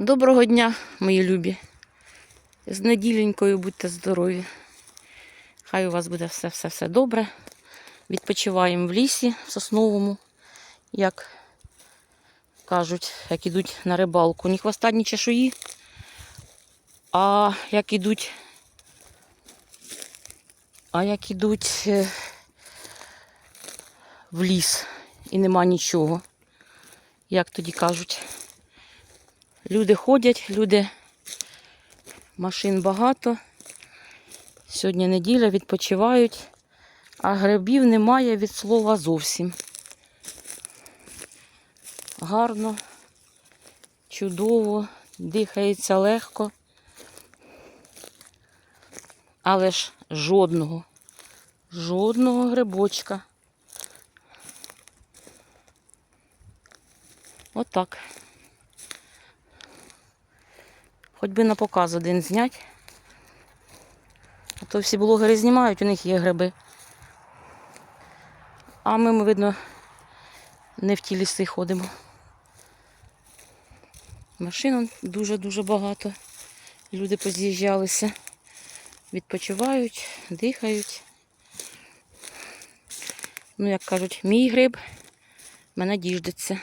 Доброго дня, мої любі. З неділенькою будьте здорові. Хай у вас буде все-все-все добре. Відпочиваємо в лісі в сосновому, як кажуть, як ідуть на рибалку. Ні хвоста, ні чешуї. А як ідуть, а як ідуть е, в ліс і нема нічого. Як тоді кажуть. Люди ходять, люди, машин багато. Сьогодні неділя, відпочивають, а грибів немає від слова зовсім. Гарно, чудово, дихається легко. Але ж жодного, жодного грибочка. Отак. Хоч би на показ один знять. А то всі блогери знімають, у них є гриби. А ми, видно, не в ті ліси ходимо. Машин дуже-дуже багато. Люди поз'їжджалися, відпочивають, дихають. Ну, як кажуть, мій гриб мене діждеться.